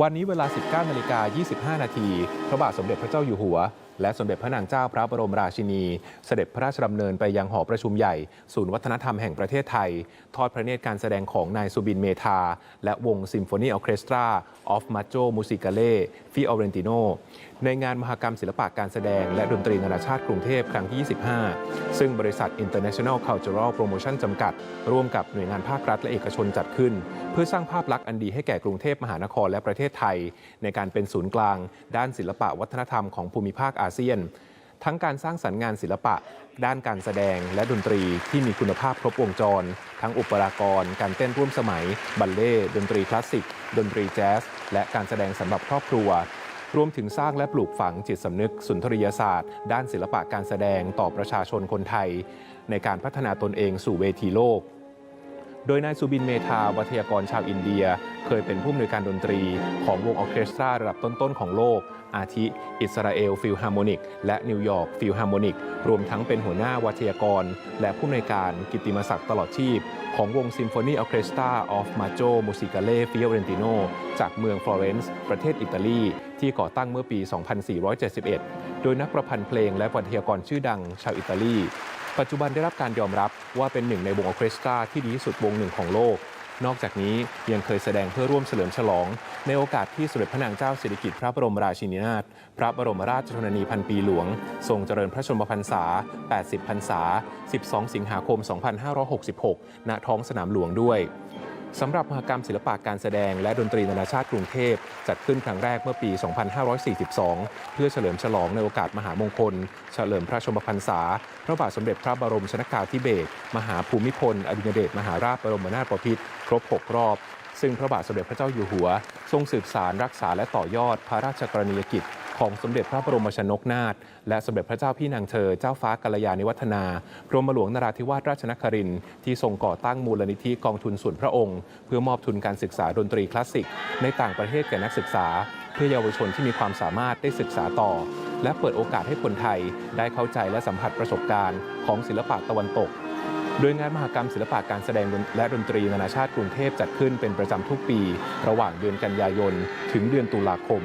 วันนี้เวลา 19นาฬิกา 25 นาทีพระบาทสมเด็จพระเจ้าอยู่หัว และสมเด็จพระนางเจ้าพระบรมราชินี เสด็จพระราชดำเนินไปยังหอประชุมใหญ่ ศูนย์วัฒนธรรมแห่งประเทศไทย ทอดพระเนตรการแสดงของนายสุบินเมธา และวงซิมโฟนีออเคสตราออฟมาโจมูสิกาเล่ฟิออเรนติโน ในงานมหกรรมศิลปะการแสดง และดนตรีนานาชาติกรุงเทพครั้งที่ 25 ซึ่งบริษัท International Cultural Promotion จำกัด ร่วมกับหน่วยงานภาครัฐและเอกชนจัดขึ้น เพื่อสร้างภาพลักษณ์อันดีให้แก่กรุงเทพมหานครและประเทศไทย ในการเป็นศูนย์กลาง ด้านศิลปะวัฒนธรรมของภูมิภาคอาเซียน ทั้งการสร้างสรรค์งานศิลปะ ด้านการแสดงและดนตรีที่มีคุณภาพครบวงจร ทั้งอุปรากร การเต้นร่วมสมัย บัลเล่ดนตรีคลาสสิก ดนตรีแจ๊ส และการแสดงสำหรับครอบครัวรวมถึงสร้างและปลูกฝังจิตสำนึกสุนทรียศาสตร์ ด้านศิลปะการแสดงต่อประชาชนคนไทย ในการพัฒนาตนเองสู่เวทีโลก โดยนายสุบินเมธาวัทยากรชาวอินเดีย เคยเป็นผู้อำนวยการดนตรี ของวงออเคสตราระดับต้น ๆ ของโลก อาทิ อิสราเอลฟิลฮาร์โมนิก และนิวยอร์กฟิลฮาร์โมนิก รวมทั้งเป็นหัวหน้าวัทยากร และผู้อำนวยการกิตติมศักดิ์ตลอดชีพ ของวงซิมโฟนีออเคสตราออฟมาโจมูสิกาเล่ฟิอเรนติโนจากเมืองฟลอเรนซ์ประเทศอิตาลี ที่ก่อตั้งเมื่อปี 2471 โดยนักประพันธ์เพลงและวัทยากรชื่อดังชาวอิตาลี ปัจจุบันได้รับการยอมรับว่าเป็นหนึ่งในวงออเคสตราที่ดีที่สุดวงหนึ่งของโลก นอกจากนี้ยังเคยแสดงเพื่อร่วมเฉลิมฉลอง ในโอกาสที่สมเด็จพระนางเจ้าสิริกิติ์พระบรมราชินีนาถพระบรมราชชนนีพันปีหลวง ทรงเจริญพระชนมพรรษา 80 พรรษา 12 สิงหาคม 2566 ณ ท้องสนามหลวงด้วย สำหรับมหกรรมศิลปะการแสดงและดนตรีนานาชาติกรุงเทพ จัดขึ้นครั้งแรกเมื่อปี 2542 เพื่อเฉลิมฉลองในโอกาสมหามงคล เฉลิมพระชมพรรษา พระบาทสมเด็จพระบรมชนกาธิเบศรมหาภูมิพล อดุลยเดชมหาราชบรมนาถบพิตรครบ 6 รอบ ซึ่งพระบาทสมเด็จพระเจ้าอยู่หัว ทรงสืบสารรักษาและต่อยอดพระราชกรณียกิจ ของสมเด็จพระบรมชนกนาถและสมเด็จพระเจ้าพี่นางเธอเจ้าฟ้ากัลยาณิวัฒนากรมหลวงนราธิวาสราชนครินทร์ที่ทรงก่อตั้งมูลนิธิกองทุนส่วนพระองค์ เพื่อมอบทุนการศึกษาดนตรีคลาสสิก ในต่างประเทศแก่นักศึกษา เพื่อเยาวชนที่มีความสามารถได้ศึกษาต่อ และเปิดโอกาสให้คนไทยได้เข้าใจและสัมผัสประสบการณ์ของศิลปะตะวันตกโดยงานมหกรรมศิลปะการแสดงและดนตรีนานาชาติกรุงเทพจัดขึ้นเป็นประจำทุกปี ระหว่างเดือนกันยายน ถึงเดือนตุลาคม